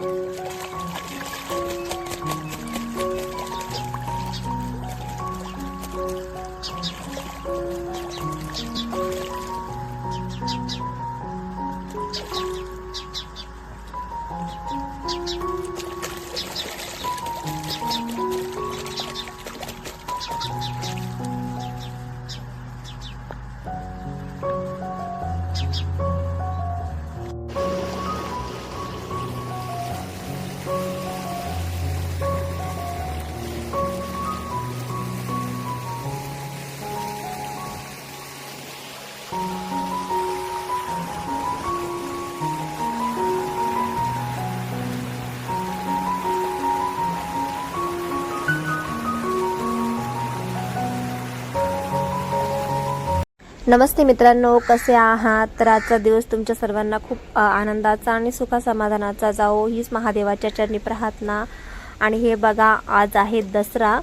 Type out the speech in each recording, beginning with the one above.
next one. नमस्ते मित्रांनो कसे आहात? तर आजचा दिवस तुमच्या सर्वांना खूप आनंदाचा आणि सुखासमाधानाचा जाओ हीच महादेवाच्या चरणी प्रार्थना. आणि हे बघा आज आहे दसरा.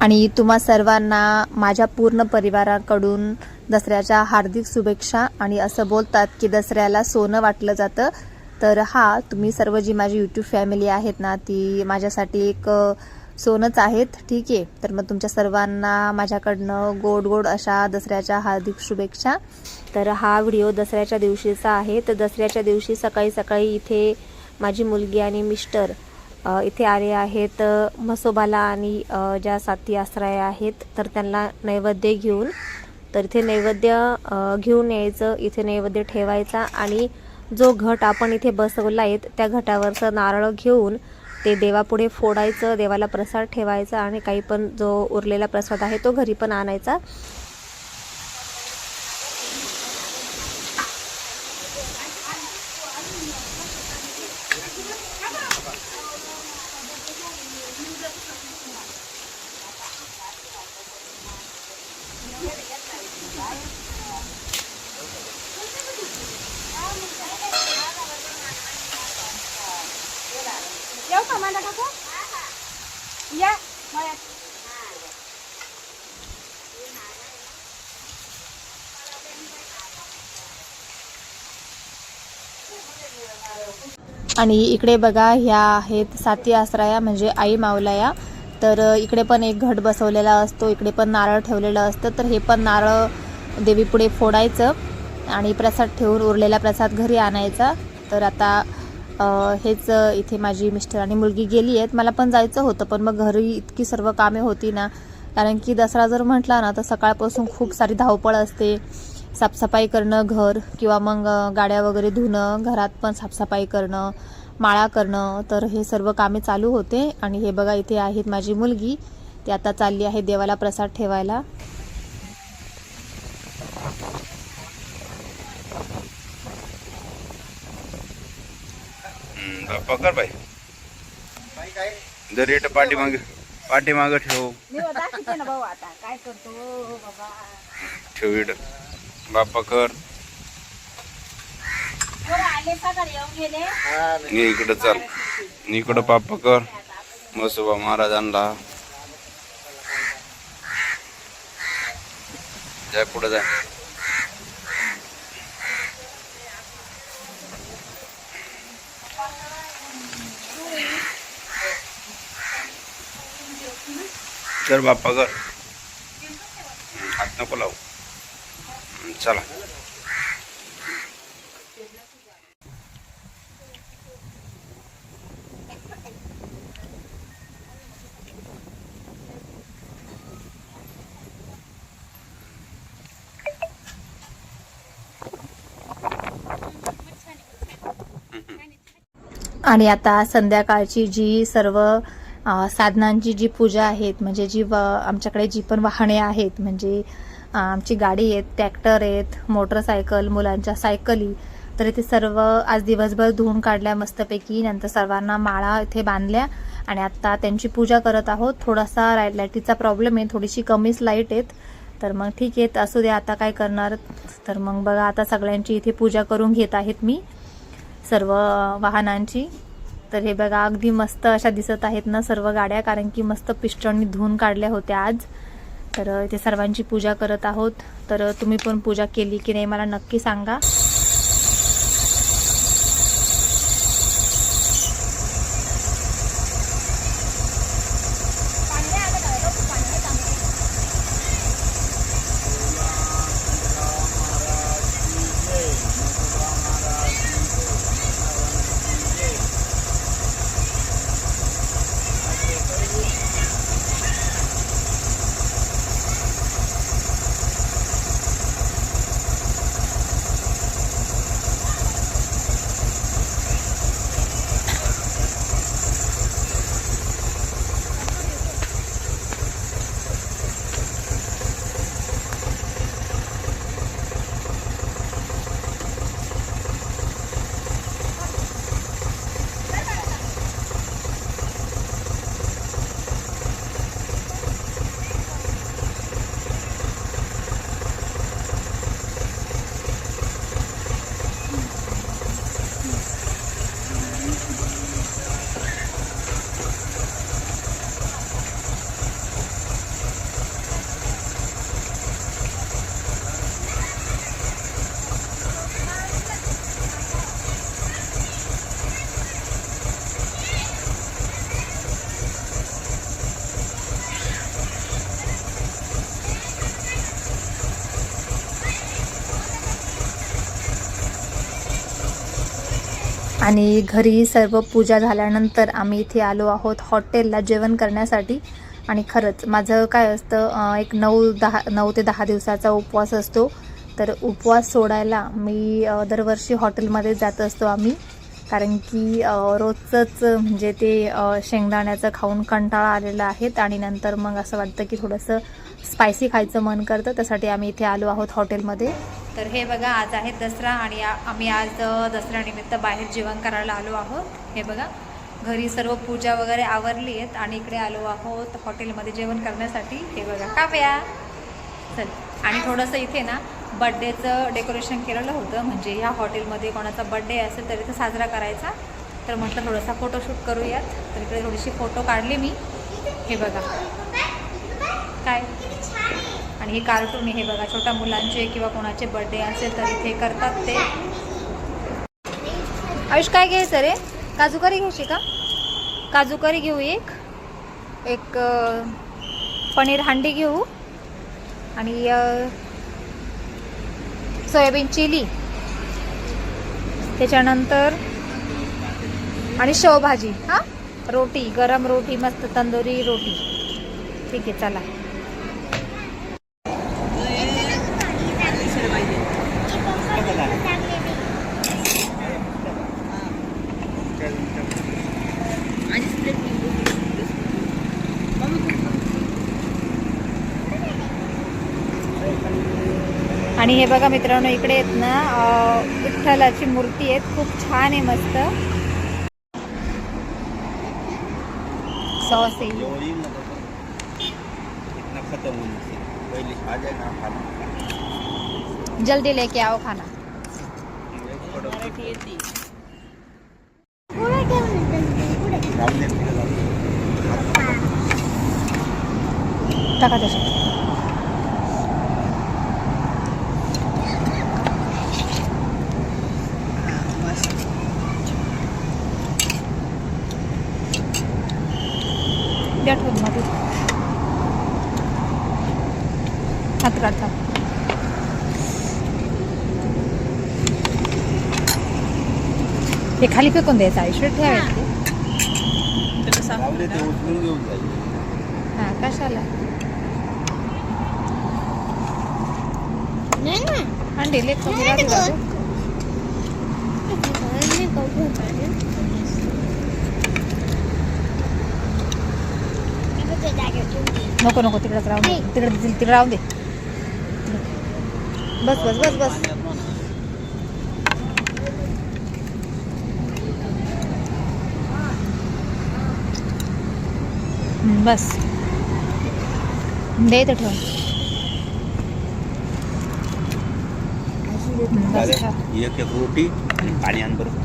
आणि तुम्हा सर्वांना माझ्या पूर्ण परिवाराकडून दसऱ्याच्या हार्दिक शुभेच्छा. आणि असं बोलतात की दसऱ्याला सोनं वाटलं जातं. तर हा तुम्ही सर्व जी माझी यूट्यूब फॅमिली आहेत ना ती माझ्यासाठी एक सोनच आहेत. ठीक आहे. तर मग तुमच्या सर्वांना माझ्याकडनं गोड गोड अशा दसऱ्याच्या हार्दिक शुभेच्छा. तर हा व्हिडिओ दसऱ्याच्या दिवशीचा आहे. तर दसऱ्याच्या दिवशी सकाळी सकाळी इथे माझी मुलगी आणि मिस्टर इथे आले आहेत म्हसोबाला आणि ज्या साथी आश्रया आहेत. तर त्यांना नैवेद्य घेऊन तर इथे नैवेद्य घेऊन यायचं. इथे नैवेद्य ठेवायचा आणि जो घट आपण इथे बसवला आहे त्या घटावरचं नारळ घेऊन ते देवापुढे फोडायचं देवाला प्रसाद ठेवायचा आणि काही पण जो उरलेला प्रसाद आहे तो घरी पण आणायचा येऊ का मला काकू या. आणि इकडे बघा ह्या आहेत साती आसराया म्हणजे आई मावलाया. तर इकडे पण एक घट बसवलेला असतो इकडे पण नारळ ठेवलेलं असतं. तर हे पण नारळ देवीपुढे फोडायचं आणि प्रसाद ठेवून उरलेला प्रसाद घरी आणायचा. तर आता हेच इथे माझी मिस्टर आणि मुलगी गेली आहेत. मला पण जायचं होतं पण मग घरी इतकी सर्व कामे होती ना. कारण की दसरा जर म्हटला ना तर सकाळपासून खूप सारी धावपळ असते. साफसफाई करणं घर किंवा मग गाड्या वगैरे धुणं घरात पण साफसफाई करणं माळा करणं तर हे सर्व कामे चालू होते. आणि हे बघा इथे आहेत माझी मुलगी. ती आता चालली आहे देवाला प्रसाद ठेवायला. पकड बाई जर रेट पाठीमागे पाठीमागं ठेव. मी दाखवते ना भाऊ आता काय करतो बाबा. ठेव येऊन गेले. ये इकडं चल. इकडं बाप्पा कर मसोबा महाराजांना जाय पुढे जाय कर बाप्पा कर. हात नको लावू. चला. आणि आता संध्याकाळची जी सर्व साधनांची जी पूजा आहेत म्हणजे जी व आमच्याकडे जी पण वाहने आहेत म्हणजे आमची गाडी आहेत ट्रॅक्टर आहेत मोटरसायकल मुलांच्या सायकली तर इथे सर्व आज दिवसभर धुवून काढल्या मस्तपैकी नंतर सर्वांना माळा इथे बांधल्या आणि आत्ता त्यांची पूजा करत आहोत. थोडासा लाइट लाईटीचा प्रॉब्लेम आहे थोडीशी कमीच लाइट आहेत. तर मग ठीक आहे असू दे आता काय करणार? तर मग बघा आता सगळ्यांची इथे पूजा करून घेत आहेत मी सर्व वाहनांची. तर हे बघा अगदी मस्त अशा दिसत आहेत ना सर्व गाड्या कारण की मस्त पिस्टननी धुवून काढल्या होत्या आज. तर इथे सर्वांची पूजा करत आहोत. तर तुम्ही पण पूजा केली की नाही मला नक्की सांगा. आणि घरी सर्व पूजा झाल्यानंतर आम्ही इथे आलो आहोत हॉटेलला जेवण करण्यासाठी. आणि खरंच माझं काय असतं एक नऊ दहा नऊ ते दहा दिवसाचा उपवास असतो. तर उपवास सोडायला मी दरवर्षी हॉटेलमध्ये जात असतो आम्ही. कारण की रोजचंच म्हणजे ते शेंगदाण्याचं खाऊन कंटाळा आलेला आहेत आणि नंतर मग असं वाटतं की थोडंसं स्पायसी खायचं मन करतं. त्यासाठी आम्ही इथे आलो आहोत हॉटेलमध्ये. तर हे बघा आज आहे दसरा आणि आम्ही आज दसऱ्यानिमित्त बाहेर जेवण करायला आलो आहोत. हे बघा घरी सर्व पूजा वगैरे आवरली आहेत आणि इकडे आलो आहोत हॉटेलमध्ये जेवण करण्यासाठी. हे बघा काव्या. चल आणि थोडंसं इथे ना बड्डेचं डेकोरेशन केलेलं होतं. म्हणजे ह्या हॉटेलमध्ये कोणाचा बड्डे असेल तर इथं साजरा करायचा. तर म्हटलं थोडासा फोटोशूट करूयात. तर इकडे थोडीशी फोटो काढले मी. हे बघा. काय? आणि हे कार्टून हे बघा छोट्या मुलांचे किंवा कोणाचे बर्थडे असेल तर इथे करतात ते. आयुष काय घ्यायचं रे काजूकरी घ्यायची का? काजूकरी घेऊ एक. एक पनीर हांडी घेऊ. आणि सोयाबीन चिली. त्याच्यानंतर आणि शेवभाजी हां? रोटी गरम रोटी मस्त तंदुरी रोटी. ठीक आहे चला. आणि हे बघा मित्रांनो इकडे आहेत ना विठ्ठलाची मूर्ती आहेत. खूप छान आहे मस्त. सॉस आहे. जल्दी लेके आओ खाना. टाका त्याच्यात. द्या ठेवून मध्ये हात काढता हे खाली फेकून द्यायचं आयुष्य ठेवायचं हा कशाला अंडी लेख नको नको तिकडेच राहून दे. तिकडे तिकडे राहून दे. बस बस बस बस. बस. दे इथं ठेव? एक एक रोटी पाणी आण बरं.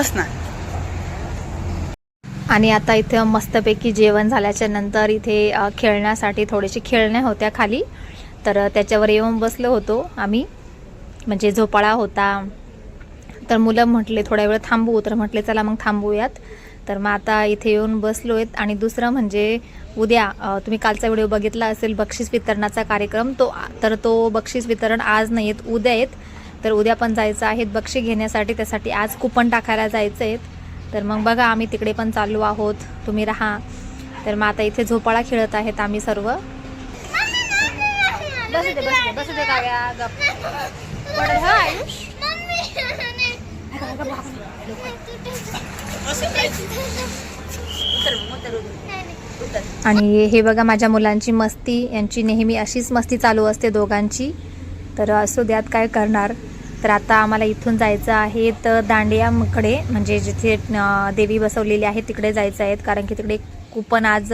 बस ना आणि आता इथे मस्तपैकी जेवण झाल्याच्यानंतर इथे खेळण्यासाठी थोडेसे खेळण्या होत्या खाली. तर त्याच्यावर येऊन बसलो होतो आम्ही. म्हणजे झोपाळा होता. तर मुलं म्हटले थोड्या वेळ थांबू. तर म्हटले चला मग थांबूयात. तर मग आता इथे येऊन बसलो आहेत आणि दुसरं म्हणजे उद्या तुम्ही कालचा व्हिडिओ बघितला असेल बक्षीस वितरणाचा कार्यक्रम तो तर तो बक्षीस वितरण आज नाही आहेत उद्या आहेत तर उद्या पण जायचं आहेत बक्षी घेण्यासाठी त्यासाठी आज कुपन टाकायला जायचं आहेत तर मग बघा आम्ही तिकडे पण चाललो आहोत. तुम्ही राहा. तर मग आता इथे झोपाळा खेळत आहेत आम्ही सर्व. दे दे काव्या आणि हे बघा माझ्या मुलांची मस्ती. यांची नेहमी अशीच मस्ती चालू असते दोघांची. तर असू द्यात काय करणार? तर आता आम्हाला इथून जायचं आहे तर दांडियाकडे म्हणजे जिथे देवी बसवलेली आहे तिकडे जायचं आहे. कारण की तिकडे कुपन आज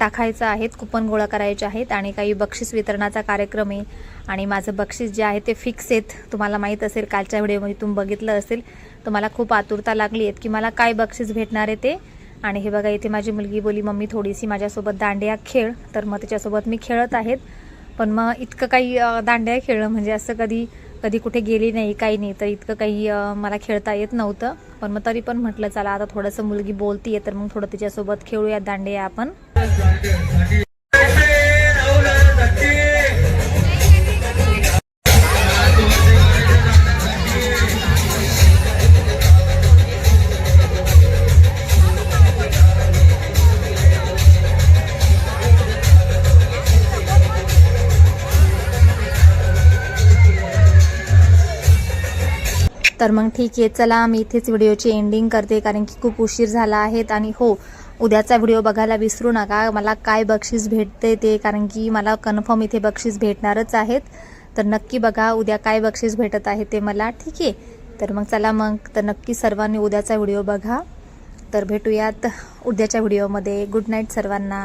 टाकायचं आहेत कुपन गोळा करायचे आहेत आणि काही बक्षीस वितरणाचा कार्यक्रम आहे. आणि माझं बक्षीस जे आहे ते फिक्स आहेत. तुम्हाला माहीत असेल कालच्या व्हिडिओमध्ये तुम्ही बघितलं असेल तर मला खूप आतुरता लागली आहेत की मला काय बक्षीस भेटणार आहे ते. आणि हे बघा इथे माझी मुलगी बोली मम्मी थोडीशी माझ्यासोबत दांडिया खेळ. तर मग तिच्यासोबत मी खेळत आहेत. पण मग इतकं काही दांड्या खेळणं म्हणजे असं कधी कधी कुठे गेली नाही काही नाही. तर इतकं काही मला खेळता येत नव्हतं. पण मग तरी पण म्हटलं चला आता थोडंसं मुलगी बोलतीये तर मग थोडं तिच्यासोबत खेळूया दांडे आपण. तर मग ठीक आहे चला मी इथेच व्हिडिओची एंडिंग करते कारण की खूप उशीर झाला आहेत आणि हो उद्याचा व्हिडिओ बघायला विसरू नका. मला काय बक्षीस भेटते ते कारण की मला कन्फर्म इथे बक्षीस भेटणारच आहेत. तर नक्की बघा उद्या काय बक्षीस भेटत आहे ते मला. ठीक आहे. तर मग चला मग तर नक्की सर्वांनी उद्याचा व्हिडिओ बघा. तर भेटूयात उद्याच्या व्हिडिओमध्ये. गुड नाईट सर्वांना.